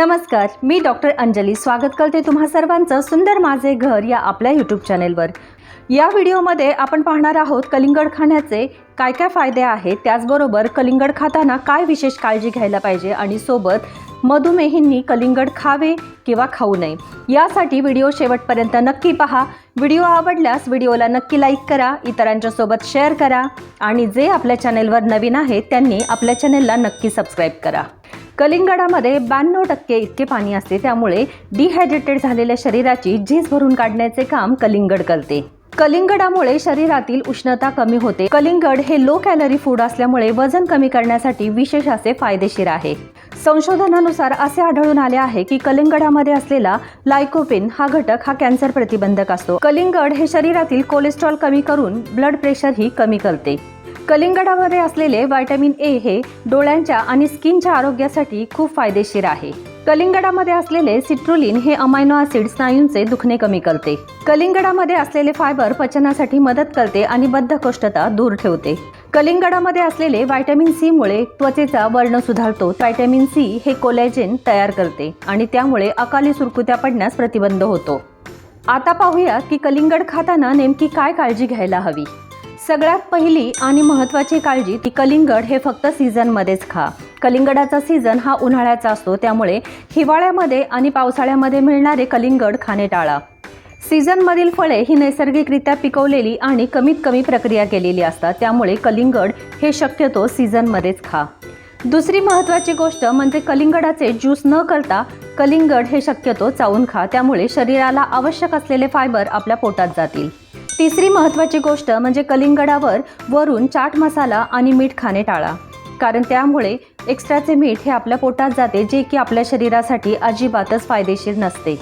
नमस्कार मी डॉक्टर अंजली स्वागत करते तुम्हा सर्वांचं सुंदर माझे घर या आपल्या यूट्यूब चॅनेलवर या व्हिडिओमध्ये आपण पाहणार आहोत कलिंगड खाण्याचे काय काय फायदे आहेत त्याचबरोबर कलिंगड खाताना काय विशेष काळजी घ्यायला पाहिजे आणि सोबत मधुमेहींनी कलिंगड खावे किंवा खाऊ नये. यासाठी व्हिडिओ शेवटपर्यंत नक्की पहा. व्हिडिओ आवडल्यास व्हिडिओला नक्की लाईक करा इतरांच्या सोबत शेअर करा आणि जे आपल्या चॅनेलवर नवीन आहेत त्यांनी आपल्या चॅनेलला नक्की सबस्क्राईब करा. कलिंगडामध्ये ब्याण्णव टक्के इतके पाणी असते. त्यामुळे डिहायड्रेटेड झालेल्या शरीराची झीज भरून काढण्याचे काम कलिंगड करते. कलिंगडामुळे शरीरातील उष्णता कमी होते. कलिंगड हे लो कॅलरी फूड असल्यामुळे वजन कमी करण्यासाठी विशेष असे फायदेशीर आहे. संशोधनानुसार असे आढळून आले आहे की कलिंगडामध्ये असलेला लायकोपिन हा घटक हा कॅन्सर प्रतिबंधक असतो. कलिंगड हे शरीरातील कोलेस्ट्रॉल कमी करून ब्लड प्रेशरही कमी करते. कलिंगडामध्ये असलेले व्हायटॅमिन ए हे डोळ्यांच्या आणि स्किनच्या आरोग्यासाठी खूप फायदेशीर आहे. कलिंगडामध्ये असलेले सिट्रुलिन हे अमायनो ॲसिड स्नायूंचे दुखणे कमी करते. कलिंगडामध्ये असलेले फायबर पचनासाठी मदत करते आणि बद्धकोष्ठता दूर ठेवते. कलिंगडामध्ये असलेले व्हायटॅमिन सी मुळे त्वचेचा वर्ण सुधारतो. व्हायटॅमिन सी हे कोलॅजेन तयार करते आणि त्यामुळे अकाली सुरकुत्या पडण्यास प्रतिबंध होतो. आता पाहूया की कलिंगड खाताना नेमकी काय काळजी घ्यायला हवी. सगळ्यात पहिली आणि महत्त्वाची काळजी ती कलिंगड हे फक्त सीझनमध्येच खा. कलिंगडाचा सीझन हा उन्हाळ्याचा असतो त्यामुळे हिवाळ्यामध्ये आणि पावसाळ्यामध्ये मिळणारे कलिंगड खाणे टाळा. सीझनमधील फळे ही नैसर्गिकरित्या पिकवलेली आणि कमीत कमी प्रक्रिया केलेली असतात त्यामुळे कलिंगड हे शक्यतो सीझनमध्येच खा. दुसरी महत्त्वाची गोष्ट म्हणजे कलिंगडाचे ज्यूस न करता कलिंगड हे शक्यतो चावून खा त्यामुळे शरीराला आवश्यक असलेले फायबर आपल्या पोटात जातील. तिसरी महत्त्वाची गोष्ट म्हणजे कलिंगडावर वरून चाट मसाला आणि मीठ खाणे टाळा. कारण त्यामुळे एक्स्ट्राचे मीठ हे आपल्या पोटात जाते जे की आपल्या शरीरासाठी अजिबातच फायदेशीर नसते.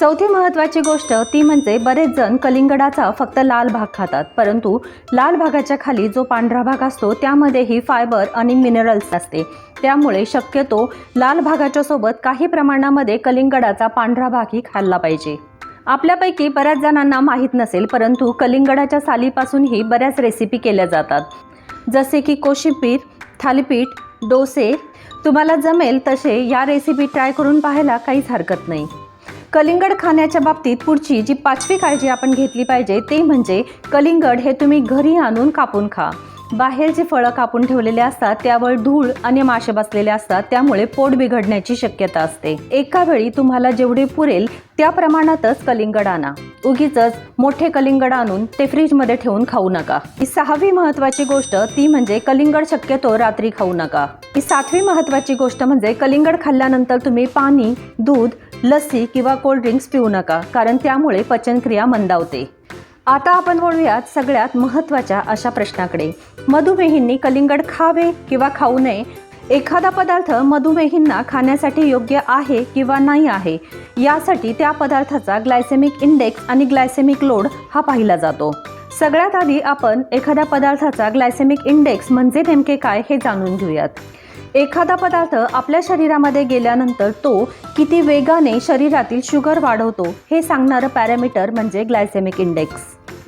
चौथी महत्त्वाची गोष्ट ती म्हणजे बरेच जण कलिंगडाचा फक्त लाल भाग खातात परंतु लाल भागाच्या खाली जो पांढरा भाग असतो त्यामध्येही फायबर आणि मिनरल्स असते. त्यामुळे शक्यतो लाल भागाच्या सोबत काही प्रमाणामध्ये कलिंगडाचा पांढरा भागही खाल्ला पाहिजे. आपल्यापैकी बऱ्याच जणांना माहीत नसेल परंतु कलिंगडाच्या सालीपासूनही बऱ्याच रेसिपी केल्या जातात. जसे की कोशिंबीर थालीपीठ डोसे तुम्हाला जमेल तसे या रेसिपी ट्राय करून पाहायला काहीच हरकत नाही. कलिंगड खाण्याच्या बाबतीत पुढची जी पाचवी काळजी आपण घेतली पाहिजे ते म्हणजे कलिंगड हे तुम्ही घरी आणून कापून खा. बाहेर जे फळं कापून ठेवलेले असतात त्यावर धूळ आणि मासे बसलेले असतात त्यामुळे पोट बिघडण्याची शक्यता असते. एका वेळी तुम्हाला जेवढे पुरेल त्या प्रमाणातच कलिंगड आणा. उगीच मोठे कलिंगड आणून ते फ्रीजमध्ये ठेवून खाऊ नका. ही सहावी महत्त्वाची गोष्ट ती म्हणजे कलिंगड शक्यतो रात्री खाऊ नका. ही सातवी महत्त्वाची गोष्ट म्हणजे कलिंगड खाल्ल्यानंतर तुम्ही पाणी दूध लस्सी किंवा कोल्ड ड्रिंक्स पिऊ नका कारण त्यामुळे पचनक्रिया मंदावते. आता आपण वळूयात सगळ्यात महत्त्वाच्या अशा प्रश्नाकडे. मधुमेहींनी कलिंगड खावे किंवा खाऊ नये. एखादा पदार्थ मधुमेहींना खाण्यासाठी योग्य आहे किंवा नाही आहे यासाठी त्या पदार्थाचा ग्लायसेमिक इंडेक्स आणि ग्लायसेमिक लोड हा पाहिला जातो. सगळ्यात आधी आपण एखाद्या पदार्थाचा ग्लायसेमिक इंडेक्स म्हणजे नेमके काय हे जाणून घेऊयात. एखादा पदार्थ आपल्या शरीरामध्ये गेल्यानंतर तो किती वेगाने शरीरातील शुगर वाढवतो हे सांगणारं पॅरामीटर म्हणजे ग्लायसेमिक इंडेक्स.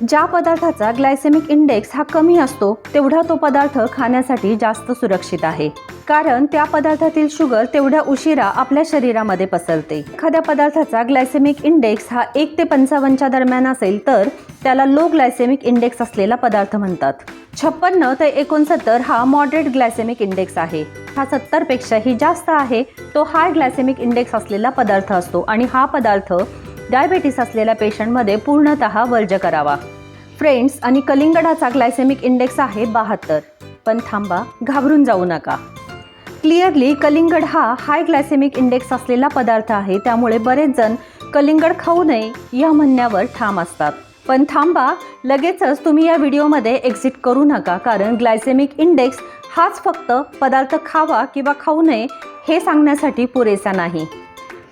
ज्या पदार्थाचा ग्लायसेमिक इंडेक्स हा कमी असतो तेवढा तो पदार्थ खाण्यासाठी जास्त सुरक्षित आहे. कारण त्या पदार्थातील शुगर तेवढ्या उशिरा आपल्या शरीरामध्ये पसरते. एखाद्या पदार्थाचा ग्लायसेमिक इंडेक्स हा एक ते पंचावन्नच्या दरम्यान असेल तर त्याला लो ग्लायसेमिक इंडेक्स असलेला पदार्थ म्हणतात. छप्पन्न ते एकोणसत्तर हा मॉडरेट ग्लायसेमिक इंडेक्स आहे. हा सत्तरपेक्षाही जास्त आहे तो हाय ग्लायसेमिक इंडेक्स असलेला पदार्थ असतो आणि हा पदार्थ डायबेटीस असलेल्या पेशंटमध्ये पूर्णतः वर्ज करावा. फ्रेंड्स आणि कलिंगडाचा ग्लायसेमिक इंडेक्स आहे बहात्तर. पण थांबा घाबरून जाऊ नका. क्लिअरली कलिंगड हा हाय ग्लायसेमिक इंडेक्स असलेला पदार्थ आहे. त्यामुळे बरेच जण कलिंगड खाऊ नये या म्हणण्यावर ठाम असतात. पण थांबा लगेचच तुम्ही या व्हिडिओमध्ये एक्झिट करू नका कारण ग्लायसेमिक इंडेक्स हाच फक्त पदार्थ खावा किंवा खाऊ नये हे सांगण्यासाठी पुरेसा नाही.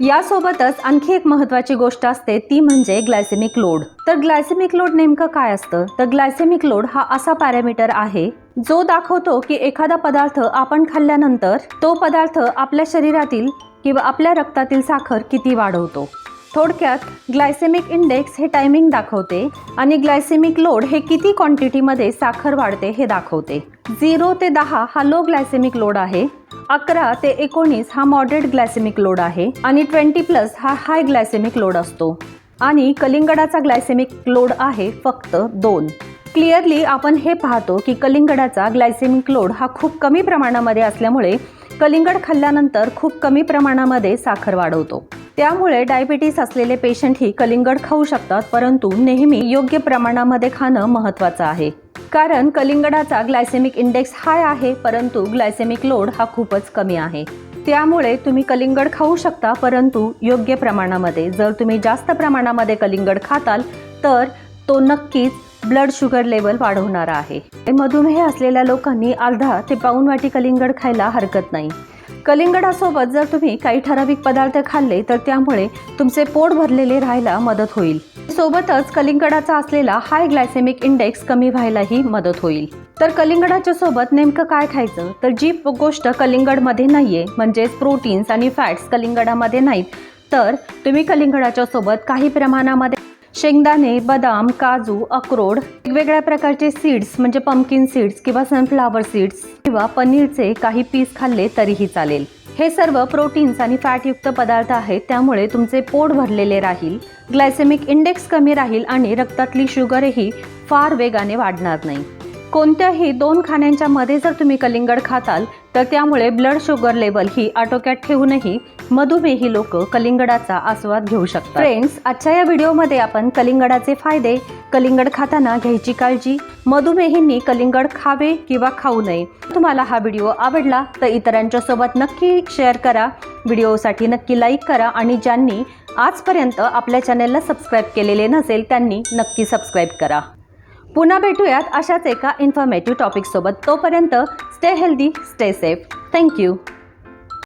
यासोबतच आणखी एक महत्त्वाची गोष्ट असते ती म्हणजे ग्लायसेमिक लोड. तर ग्लायसेमिक लोड नेमकं काय असतं? तर ग्लायसेमिक लोड हा असा पॅरामीटर आहे जो दाखवतो की एखादा पदार्थ आपण खाल्ल्यानंतर तो पदार्थ आपल्या शरीरातील किंवा आपल्या रक्तातील साखर किती वाढवतो. थोडक्यात ग्लायसेमिक इंडेक्स हे टायमिंग दाखवते आणि ग्लायसेमिक लोड हे किती क्वांटिटीमध्ये साखर वाढते हे दाखवते. झिरो ते दहा हा लो ग्लायसेमिक लोड आहे अकरा ते एकोणीस हा मॉडरेट ग्लायसेमिक लोड आहे आणि ट्वेंटी प्लस हा हाय ग्लायसेमिक लोड असतो. आणि कलिंगडाचा ग्लायसेमिक लोड आहे फक्त दोन. क्लिअरली आपण हे पाहतो की कलिंगडाचा ग्लायसेमिक लोड हा खूप कमी प्रमाणामध्ये असल्यामुळे कलिंगड खाल्ल्यानंतर खूप कमी प्रमाणामध्ये साखर वाढवतो. त्यामुळे डायबिटीस असलेले पेशंटही कलिंगड खाऊ शकतात परंतु नेहमी योग्य प्रमाणामध्ये खाणं महत्त्वाचं आहे. कारण कलिंगडाचा ग्लायसेमिक इंडेक्स हाय आहे परंतु ग्लायसेमिक लोड हा खूपच कमी आहे. त्यामुळे तुम्ही कलिंगड खाऊ शकता परंतु योग्य प्रमाणामध्ये. जर तुम्ही जास्त प्रमाणामध्ये कलिंगड खाताल तर तो नक्कीच ब्लड शुगर लेवल वाढवणारा आहे. मधुमेह असलेल्या लोकांनी अर्धा ते पाऊन वाटी कलिंगड खायला हरकत नाही. कलिंगडासोबत जर तुम्ही काही ठराविक पदार्थ खाल्ले तर त्यामुळे तुमचे पोट भरलेले राहायला मदत होईल. सोबतच कलिंगडाचा असलेला हाय ग्लायसेमिक इंडेक्स कमी व्हायलाही मदत होईल. तर कलिंगडाच्या सोबत नेमकं काय खायचं? तर जी गोष्ट कलिंगडमध्ये नाहीये म्हणजेच प्रोटीन्स आणि फॅट्स कलिंगडामध्ये नाहीत तर तुम्ही कलिंगडाच्या सोबत काही प्रमाणामध्ये शेंगदाणे बदाम काजू अक्रोड वेगवेगळ्या प्रकारचे सीड्स म्हणजे पंपकिन सीड्स किंवा सनफ्लावर सीड्स किंवा पनीरचे काही पीस खाल्ले तरीही चालेल. हे सर्व प्रोटीन्स आणि फॅटयुक्त पदार्थ आहेत त्यामुळे तुमचे पोट भरलेले राहील ग्लायसेमिक इंडेक्स कमी राहील आणि रक्तातली शुगरही फार वेगाने वाढणार नाही. कोणत्याही दोन खाण्यांच्या मध्ये जर तुम्ही कलिंगड खाताल तर त्यामुळे ब्लड शुगर लेवल ही आटोक्यात ठेवूनही मधुमेही लोक कलिंगडाचा आस्वाद घेऊ शकतात. फ्रेंड्स आजच्या या व्हिडिओमध्ये आपण कलिंगडाचे फायदे कलिंगड खाताना घ्यायची काळजी मधुमेहींनी कलिंगड खावे किंवा खाऊ नये. तुम्हाला हा व्हिडिओ आवडला तर इतरांच्या सोबत नक्की शेअर करा. व्हिडिओसाठी नक्की लाईक करा आणि ज्यांनी आजपर्यंत आपल्या चॅनेलला सबस्क्राईब केलेले नसेल त्यांनी नक्की सबस्क्राईब करा. पुन्हा भेटूयात अशाच एका इन्फॉर्मेटिव्ह टॉपिकसोबत तोपर्यंत Stay healthy, stay safe. Thank you.